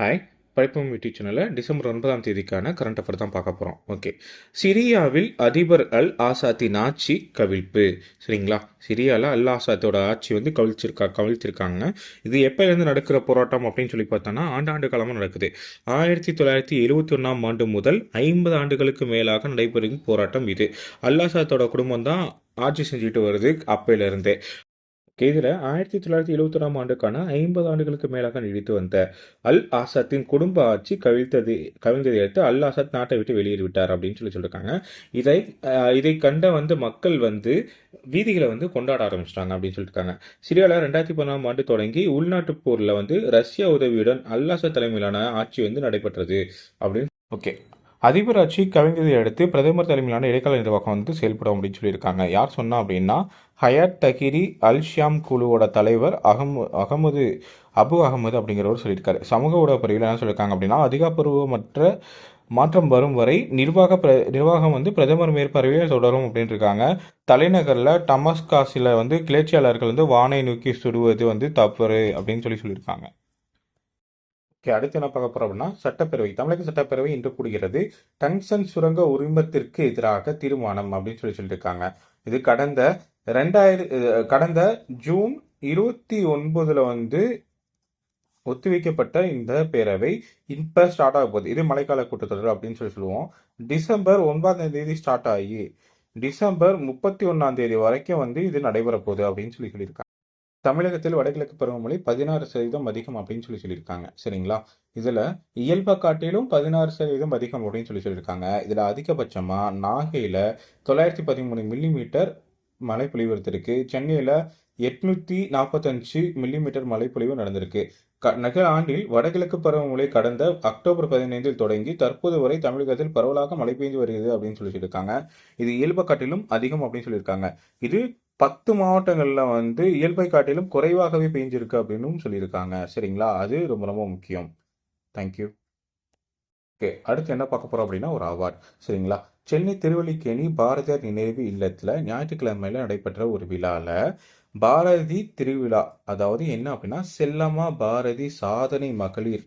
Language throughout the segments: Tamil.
ஹாய் படிப்பும் யூடியூப் சேனலில் டிசம்பர் ஒன்பதாம் தேதிக்கான கரண்ட் அஃபர் தான் பார்க்க போகிறோம் ஓகே சிரியாவில் அதிபர் அல் ஆசாத்தின் ஆட்சி கவிழ்ப்பு. சரிங்களா? சிரியாவில் அல் ஆசாத்தோட ஆட்சி வந்து கவிழ்ச்சிருக்கா கவிழ்த்திருக்காங்க. இது எப்போலேருந்து நடக்கிற போராட்டம் அப்படின்னு சொல்லி பார்த்தோன்னா ஆண்டாண்டு காலமாக நடக்குது. ஆயிரத்தி தொள்ளாயிரத்தி எழுபத்தி ஒன்றாம் ஆண்டு முதல் ஐம்பது ஆண்டுகளுக்கு மேலாக நடைபெறும் போராட்டம் இது. அல் ஆசாத்தோட குடும்பம் தான் ஆட்சி செஞ்சுட்டு வருது அப்பையிலிருந்தே. இதில் ஆயிரத்தி தொள்ளாயிரத்தி எழுவத்தொன்னாம் ஆண்டுக்கான ஐம்பது ஆண்டுகளுக்கு மேலாக நீடித்து வந்த அல் ஆசாத்தின் குடும்ப ஆட்சி கவிழ்த்தது கவிழ்ந்ததை அடுத்து அல் ஆசாத் நாட்டை விட்டு வெளியேறிவிட்டார் அப்படின்னு சொல்லி சொல்லியிருக்காங்க இதை இதை கண்ட வந்து மக்கள் வந்து வீதிகளை வந்து கொண்டாட ஆரம்பிச்சிட்டாங்க அப்படின்னு சொல்லியிருக்காங்க சிரியாவில் ரெண்டாயிரத்தி பதினாம் ஆண்டு தொடங்கி உள்நாட்டு போரில் வந்து ரஷ்யா உதவியுடன் அல் தலைமையிலான ஆட்சி வந்து நடைபெற்றது அப்படின்னு ஓகே. அதிபர் ஆட்சி கவிழ்ந்ததை அடுத்து பிரதமர் தலைமையிலான இடைக்கால நிர்வாகம் வந்து செயல்படும் அப்படின்னு சொல்லியிருக்காங்க. யார் சொன்னா அப்படின்னா ஹயாத் தஹிரி அல் ஷியாம் குழுவோட தலைவர் அகமு அகமது அபு அகமது அப்படிங்கிறவர் சொல்லியிருக்காரு. சமூக ஊடக பிரிவில் என்ன சொல்லியிருக்காங்க அப்படின்னா அதிகாரப்பூர்வமற்ற மாற்றம் வரும் வரை நிர்வாக பிர நிர்வாகம் வந்து பிரதமர் மேற்பார்வையில் தொடரும் அப்படின்னு இருக்காங்க தலைநகரில் டமஸ்காஸில் வந்து கிளர்ச்சியாளர்கள் வந்து வானை நோக்கி சுடுவது வந்து தவறு அப்படின்னு சொல்லி சொல்லியிருக்காங்க. ஓகே அடுத்து என்ன பார்க்க போறோம் அப்படின்னா சட்டப்பேரவை. தமிழக சட்டப்பேரவை இன்று கூடுகிறது. டங்ஷன் சுரங்க உரிமத்திற்கு எதிராக தீர்மானம் அப்படின்னு சொல்லி சொல்லியிருக்காங்க. இது கடந்த ரெண்டாயிரம் கடந்த ஜூன் இருபத்தி ஒன்பதுல வந்து ஒத்திவைக்கப்பட்ட இந்த பேரவை இப்ப ஸ்டார்ட் ஆக போகுது. இது மழைக்கால கூட்டத்தொடர் அப்படின்னு சொல்லி சொல்லுவோம். டிசம்பர் ஒன்பதாம் தேதி ஸ்டார்ட் ஆகி டிசம்பர் முப்பத்தி ஒன்னாம் தேதி வரைக்கும் வந்து இது நடைபெற போகுது அப்படின்னு சொல்லி சொல்லியிருக்காங்க. தமிழகத்தில் வடகிழக்கு பருவமழை பதினாறு சதவீதம் அதிகம் அப்படின்னு சொல்லி சொல்லியிருக்காங்க. சரிங்களா? இதில் இயல்பை காட்டிலும் பதினாறு சதவீதம் அதிகம் அப்படின்னு சொல்லி சொல்லியிருக்காங்க. இதில் அதிகபட்சமாக நாகையில் தொள்ளாயிரத்தி பதிமூணு மில்லிமீட்டர் மழை பொழிவு எடுத்திருக்கு. சென்னையில் எட்நூற்றி நாற்பத்தஞ்சு மில்லிமீட்டர் பொழிவு நடந்திருக்கு. க நகர ஆண்டில் வடகிழக்கு பருவமழை கடந்த அக்டோபர் பதினைந்தில் தொடங்கி தற்போது வரை தமிழகத்தில் பரவலாக மழை பெய்து வருகிறது அப்படின்னு சொல்லி சொல்லியிருக்காங்க. இது இயல்பை காட்டிலும் அதிகம் அப்படின்னு சொல்லியிருக்காங்க. இது பத்து மாவட்டங்களில் வந்து இயல்பை காட்டிலும் குறைவாகவே பெஞ்சிருக்கு அப்படின்னு சொல்லியிருக்காங்க. சரிங்களா? அது ரொம்ப ரொம்ப முக்கியம். தேங்க்யூ ஓகே அடுத்து என்ன பார்க்க போகிறோம் அப்படின்னா ஒரு அவார்ட் சரிங்களா? சென்னை திருவல்லிக்கேணி பாரதியார் நினைவு இல்லத்தில் ஞாயிற்றுக்கிழமையில நடைபெற்ற ஒரு விழாவில் பாரதி திருவிழா. அதாவது என்ன அப்படின்னா செல்லம்மா பாரதி சாதனை மகளிர்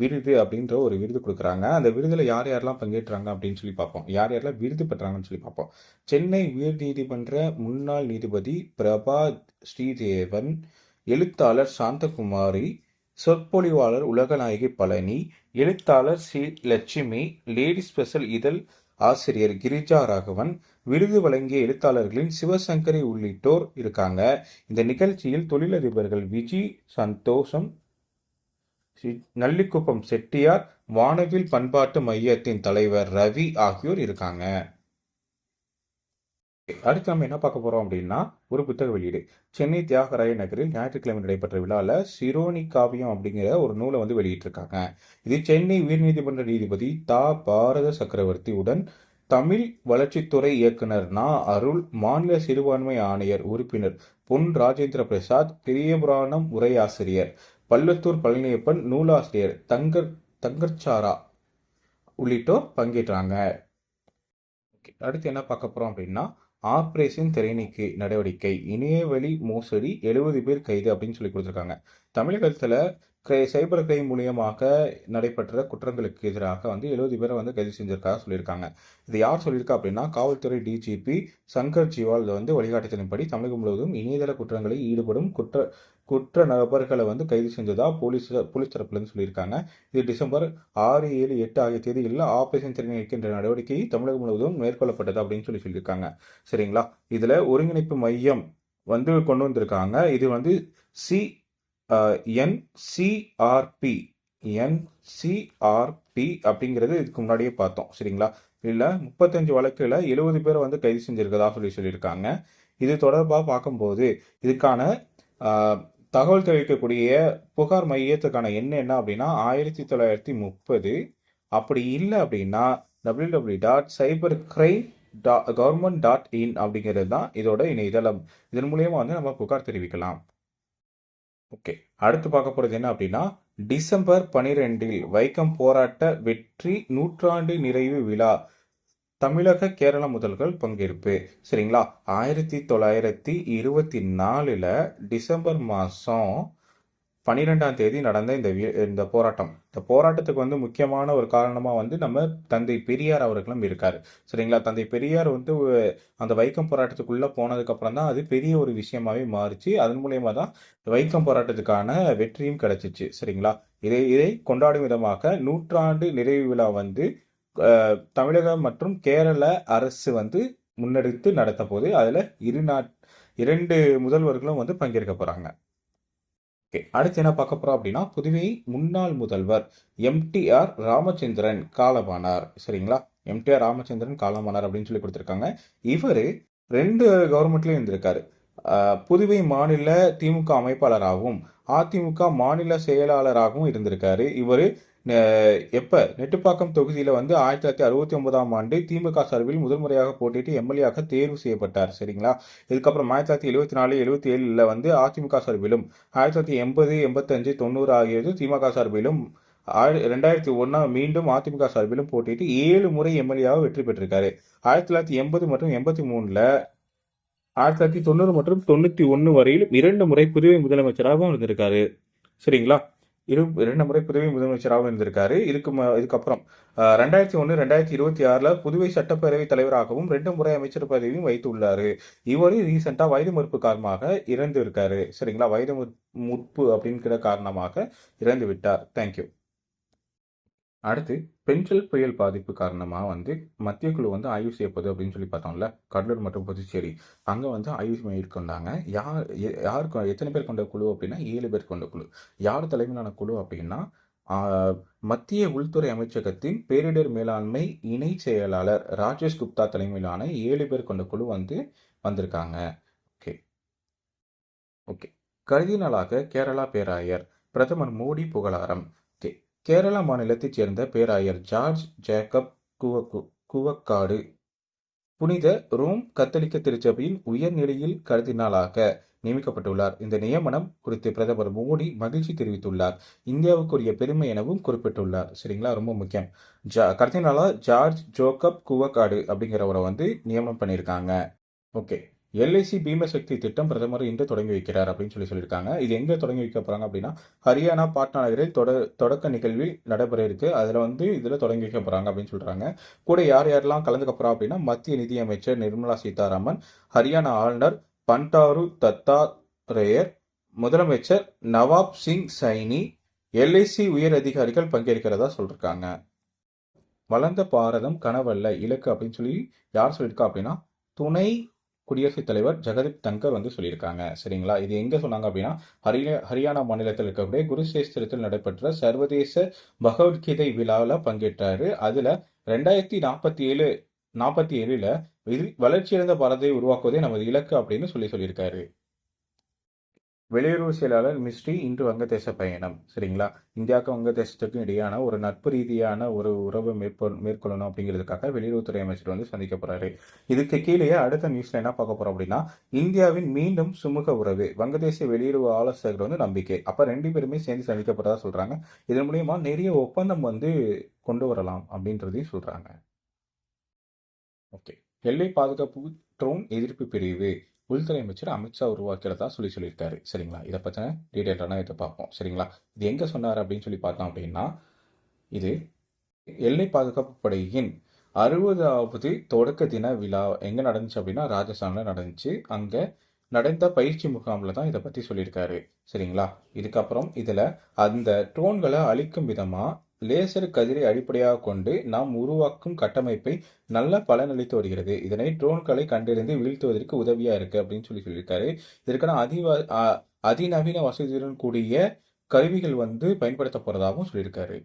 விருது அப்படின்ற ஒரு விருது கொடுக்குறாங்க. அந்த விருதில் யார் யாரெல்லாம் பங்கேற்றாங்க அப்படின்னு சொல்லி பார்ப்போம். யார் யாரெல்லாம் விருது பெற்றாங்கன்னு சொல்லி பார்ப்போம். சென்னை உயர் நீதிமன்ற முன்னாள் நீதிபதி பிரபா ஸ்ரீதேவன் எழுத்தாளர் சாந்தகுமாரி சொற்பொழிவாளர் உலகநாயகி பழனி எழுத்தாளர் ஸ்ரீ லட்சுமி லேடி ஸ்பெஷல் இதழ் ஆசிரியர் கிரிஜா ராகவன் விருது வழங்கிய எழுத்தாளர்களின் சிவசங்கரி உள்ளிட்டோர் இருக்காங்க. இந்த நிகழ்ச்சியில் தொழிலதிபர்கள் விஜி சந்தோஷம் நல்லிக்குப்பம் செட்டியார் வானவில் பண்பாட்டு மையத்தின் தலைவர் ரவி ஆகியோர் இருக்காங்க. அடுத்து நம்ம என்ன பார்க்க போறோம் அப்படின்னா ஒரு புத்தக வெளியீடு. சென்னை தியாகராய நகரில் ஞாயிற்றுக்கிழமை நடைபெற்ற விழாவில் சிரோனி காவியம் அப்படிங்கிற ஒரு நூலை வந்து வெளியிட்டிருக்காங்க. இது சென்னை உயர்நீதிமன்ற நீதிபதி தா. பாரத சக்கரவர்த்தி உடன் தமிழ் வளர்ச்சித்துறை இயக்குனர் நா. அருள் மாநில சிறுபான்மை ஆணையர் உறுப்பினர் பொன் ராஜேந்திர பிரசாத் பெரியபுராணம் உரையாசிரியர் பள்ளத்தூர் பழனியப்பன் நூலாசிரியர் தங்கர் தங்கர்ச்சாரா உள்ளிட்டோர் பங்கேற்றாங்க. அடுத்து என்ன பார்க்க போகிறோம் அப்படின்னா ஆப்ரேஷன் திரைநீக்கு நடவடிக்கை இணையவழி மோசடி எழுபது பேர் கைது அப்படின்னு சொல்லி கொடுத்துருக்காங்க. தமிழகத்தில் கிரை சைபர் கிரைம் மூலியமாக நடைபெற்ற குற்றங்களுக்கு எதிராக வந்து எழுபது பேரை வந்து கைது செஞ்சிருக்காக சொல்லியிருக்காங்க. இது யார் சொல்லியிருக்கா அப்படின்னா காவல்துறை டிஜிபி சங்கர் ஜிவால் வந்து வழிகாட்டுதலின்படி தமிழகம் முழுவதும் இணையதள குற்றங்களில் ஈடுபடும் குற்ற குற்ற நபர்களை வந்து கைது செஞ்சதா போலீஸ் போலீஸ் தரப்புலேருந்து சொல்லியிருக்காங்க. இது டிசம்பர் ஆறு ஏழு எட்டு ஆகிய தேதிகளில் ஆபரேஷன் திறன் இருக்கின்ற நடவடிக்கை தமிழகம் முழுவதும் மேற்கொள்ளப்பட்டது அப்படின்னு சொல்லி சொல்லியிருக்காங்க. சரிங்களா? இதில் ஒருங்கிணைப்பு மையம் வந்து கொண்டு வந்திருக்காங்க. இது வந்து சி என்சிஆர்பி என்சிஆர்பி அப்படிங்கிறது இதுக்கு முன்னாடியே பார்த்தோம். சரிங்களா? இல்லை முப்பத்தஞ்சு வழக்கில் எழுபது பேர் வந்து கைது செஞ்சுருக்கதா சொல்லி சொல்லியிருக்காங்க. இது தொடர்பாக பார்க்கும்போது இதுக்கான தகவல் தெரிவிக்கக்கூடிய புகார் மையத்துக்கான எண் என்ன அப்படின்னா ஆயிரத்தி தொள்ளாயிரத்தி முப்பது. அப்படி இல்லை அப்படின்னா W W dot cyber crime dot government dot in அப்படிங்கிறது தான் இதோட இணையதளம். இதன் மூலியமாக வந்து நம்ம புகார் தெரிவிக்கலாம். ஓகே. அடுத்து பார்க்க போகிறது என்ன அப்படின்னா டிசம்பர் பனிரெண்டில் வைக்கம் போராட்ட வெற்றி நூற்றாண்டு நிறைவு விழா. தமிழக கேரள முதல்கள் பங்கேற்பு. சரிங்களா? ஆயிரத்தி தொள்ளாயிரத்தி இருபத்தி நாலில் டிசம்பர் மாதம் பன்னிரெண்டாம் தேதி நடந்த இந்த வி- இந்த போராட்டம். இந்த போராட்டத்துக்கு வந்து முக்கியமான ஒரு காரணமாக வந்து நம்ம தந்தை பெரியார் அவர்களும் இருக்கார். சரிங்களா? தந்தை பெரியார் வந்து அந்த வைக்கம் போராட்டத்துக்குள்ளே போனதுக்கப்புறம் தான் அது பெரிய ஒரு விஷயமாவே மாறுச்சு. அதன் மூலயமா தான் வைக்கம் போராட்டத்துக்கான வெற்றியும் கிடைச்சிச்சு. சரிங்களா? இதை இதை கொண்டாடும் விதமாக நூற்றாண்டு நிறைவு விழா வந்து தமிழகம் மற்றும் கேரள அரசு வந்து முன்னெடுத்து நடத்த போது அதில் இரு நாட் இரண்டு முதல்வர்களும் வந்து பங்கேற்க போகிறாங்க ஓகே அடுத்து என்ன பார்க்க போகிறோம் அப்படின்னா புதுவை முன்னாள் முதல்வர் எம்டிஆர் ராமச்சந்திரன் காலமானார். சரிங்களா? எம்டிஆர் ராமச்சந்திரன் காலமானார் அப்படின்னு சொல்லி கொடுத்துருக்காங்க. இவர் ரெண்டு கவர்மெண்ட்லேயும் இருந்திருக்காரு. புதுவை மாநில திமுக அமைப்பாளராகவும் அதிமுக மாநில செயலாளராகவும் இருந்திருக்காரு. இவர் எப்போ? நெட்டுப்பாக்கம் தொகுதியில் வந்து ஆயிரத்தி தொள்ளாயிரத்தி அறுபத்தி ஒன்பதாம் ஆண்டு திமுக சார்பில் முதல் முறையாக போட்டியிட்டு எம்எல்ஏயாக தேர்வு செய்யப்பட்டார். சரிங்களா? இதுக்கப்புறம் ஆயிரத்தி தொள்ளாயிரத்தி எழுபத்தி நாலு எழுபத்தி ஏழில் வந்து அதிமுக சார்பிலும் ஆயிரத்தி தொள்ளாயிரத்தி எண்பது எண்பத்தஞ்சு தொண்ணூறு ஆகியது திமுக சார்பிலும் ஆயிர- ரெண்டாயிரத்தி ஒன்னா மீண்டும் அதிமுக சார்பிலும் போட்டிட்டு ஏழு முறை எம்எல்ஏவாக வெற்றி பெற்றிருக்காரு. ஆயிரத்தி தொள்ளாயிரத்தி எண்பது மற்றும் எண்பத்தி மூணுல ஆயிரத்தி தொள்ளாயிரத்தி தொண்ணூறு மற்றும் தொண்ணூத்தி ஒன்று வரையிலும் இரண்டு முறை புதுவை முதலமைச்சராகவும் இருந்திருக்காரு. சரிங்களா? இரு இரண்டு முறை புதுவை முதலமைச்சராகவும் இருந்திருக்காரு. இதுக்கு இதுக்கப்புறம் ரெண்டாயிரத்தி ஒன்று ரெண்டாயிரத்தி இருபத்தி ஆறில் புதுவை சட்டப்பேரவை தலைவராகவும் ரெண்டு முறை அமைச்சர் பதவியும் வைத்துள்ளார். இவர் ரீசெண்டாக வயது மறுப்பு காரணமாக இறந்து இருக்காரு. சரிங்களா? வயது முற்பு அப்படிங்கிற காரணமாக இறந்து விட்டார். தேங்க்யூ அடுத்து பென்சில் புயல் பாதிப்பு காரணமாக வந்து மத்திய குழு வந்து ஆய்வு செய்யப்போகுது அப்படின்னு சொல்லி பார்த்தோம்ல. கடலூர் மற்றும் புதுச்சேரி. அங்கே வந்து ஆய்வு மேற்கொண்டாங்க. யார் யாருக்கு யார் எத்தனை பேர் கொண்ட குழு அப்படின்னா ஏழு பேர் கொண்ட குழு. யார் தலைமையிலான குழு அப்படின்னா மத்திய உள்துறை அமைச்சகத்தின் பேரிடர் மேலாண்மை இணை செயலாளர் ராஜேஷ் குப்தா தலைமையிலான ஏழு பேர் கொண்ட குழு வந்து வந்திருக்காங்க. ஓகே. ஓகே. கருதினாளாக கேரளா பேராயர் பிரதமர் மோடி புகழாரம். கேரள மாநிலத்தைச் சேர்ந்த பேராயர் ஜார்ஜ் ஜேக்கப் குவக்கு குவக்காடு புனித ரோம் கத்தோலிக்க திருச்சபையின் உயர்நிலையில் கருதினாலாக நியமிக்கப்பட்டுள்ளார். இந்த நியமனம் குறித்து பிரதமர் மோடி மகிழ்ச்சி தெரிவித்துள்ளார். இந்தியாவுக்குரிய பெருமை எனவும் குறிப்பிட்டுள்ளார். சரிங்களா? ரொம்ப முக்கியம். ஜா கர்தினாலா ஜார்ஜ் ஜோக்கப் குவக்காடு அப்படிங்கிறவரை வந்து நியமனம் பண்ணியிருக்காங்க. ஓகே. எல்ஐசி பீமசக்தி திட்டம் பிரதமர் இன்று தொடங்கி வைக்கிறார் அப்படின்னு சொல்லி சொல்லியிருக்காங்க. இது எங்கே தொடங்கி வைக்க போகிறாங்க அப்படின்னா ஹரியானா பாட்னா நகரில் தொட தொடக்க நிகழ்வில் நடைபெற இருக்கு. அதில் வந்து இதில் தொடங்கி வைக்க போகிறாங்க அப்படின்னு சொல்கிறாங்க கூட யார் யாரெல்லாம் கலந்துக்க அப்படின்னா மத்திய நிதியமைச்சர் நிர்மலா சீதாராமன் ஹரியானா ஆளுநர் பண்டாரு தத்தா ரேயர் முதலமைச்சர் நவாப் சிங் சைனி எல்ஐசி உயர் அதிகாரிகள் பங்கேற்கிறதா சொல்லியிருக்காங்க வளர்ந்த பாரதம் கனவல்ல இலக்கு அப்படின்னு சொல்லி யார் சொல்லியிருக்கா அப்படின்னா துணை குடியரசுத் தலைவர் ஜெகதீப் தங்கர் வந்து சொல்லியிருக்காங்க. சரிங்களா? இது எங்க சொன்னாங்க அப்படின்னா ஹரியா ஹரியானா மாநிலத்தில் இருக்கக்கூடிய குருசேஸ்திரத்தில் நடைபெற்ற சர்வதேச பகவத்கீதை விழாவில் பங்கேற்றாரு. அதுல ரெண்டாயிரத்தி நாற்பத்தி ஏழு நாற்பத்தி ஏழுல இதில் வளர்ச்சியடைந்த பாரதத்தை உருவாக்குவதே நமது இலக்கு அப்படின்னு சொல்லி சொல்லியிருக்காரு. வெளியுறவு செயலாளர் மிஸ்ரி இன்று வங்கதேச பயணம் சரிங்களா? இந்தியாவுக்கும் வங்கதேசத்துக்கும் இடையான ஒரு நட்பு ரீதியான ஒரு உறவு மேற்கொள் மேற்கொள்ளணும் அப்படிங்கிறதுக்காக வெளியுறவுத்துறை அமைச்சர் வந்து சந்திக்க போறாரு. இதுக்கு கீழே அடுத்த நியூஸ்ல என்ன பார்க்க போறோம் அப்படின்னா இந்தியாவின் மீண்டும் சுமூக உறவு வங்கதேச வெளியுறவு ஆலோசகர் வந்து நம்பிக்கை. அப்ப ரெண்டு பேருமே சேர்ந்து சந்திக்க போறதா சொல்றாங்க. இதன் மூலியமா நிறைய ஒப்பந்தம் வந்து கொண்டு வரலாம் அப்படின்றதையும் சொல்றாங்க. ஓகே. எல்லை பாதுகாப்பு ட்ரோன் எதிர்ப்பு பிரிவு. உள்துறை அமைச்சர் அமித்ஷா உருவாக்கிறதா சொல்லி சொல்லியிருக்காரு. சரிங்களா? இதை பற்றின டீட்டெயிலான இதை பார்ப்போம். சரிங்களா? இது எங்கே சொன்னார் அப்படின்னு சொல்லி பார்த்தோம் அப்படின்னா இது எல்லை பாதுகாப்பு படையின் அறுபதாவது தொடக்க தின விழா எங்கே நடந்துச்சு அப்படின்னா ராஜஸ்தானில் நடந்துச்சு. அங்கே நடந்த பயிற்சி முகாமில் தான் இதை பற்றி சொல்லியிருக்காரு. சரிங்களா? இதுக்கப்புறம் இதில் அந்த ட்ரோன்களை அழிக்கும் விதமாக லேசர் கதிரை அடிப்படையாக கொண்டு நாம் உருவாக்கும் கட்டமைப்பை நல்ல பலனளித்து வருகிறது. இதனை ட்ரோன்களை கண்டறிந்து வீழ்த்துவதற்கு உதவியா இருக்கு அப்படின்னு சொல்லி சொல்லியிருக்காரு. இதற்கான அதிவ அதிநவீன வசதியுடன் கூடிய கருவிகள் வந்து பயன்படுத்த போறதாகவும் சொல்லியிருக்காரு.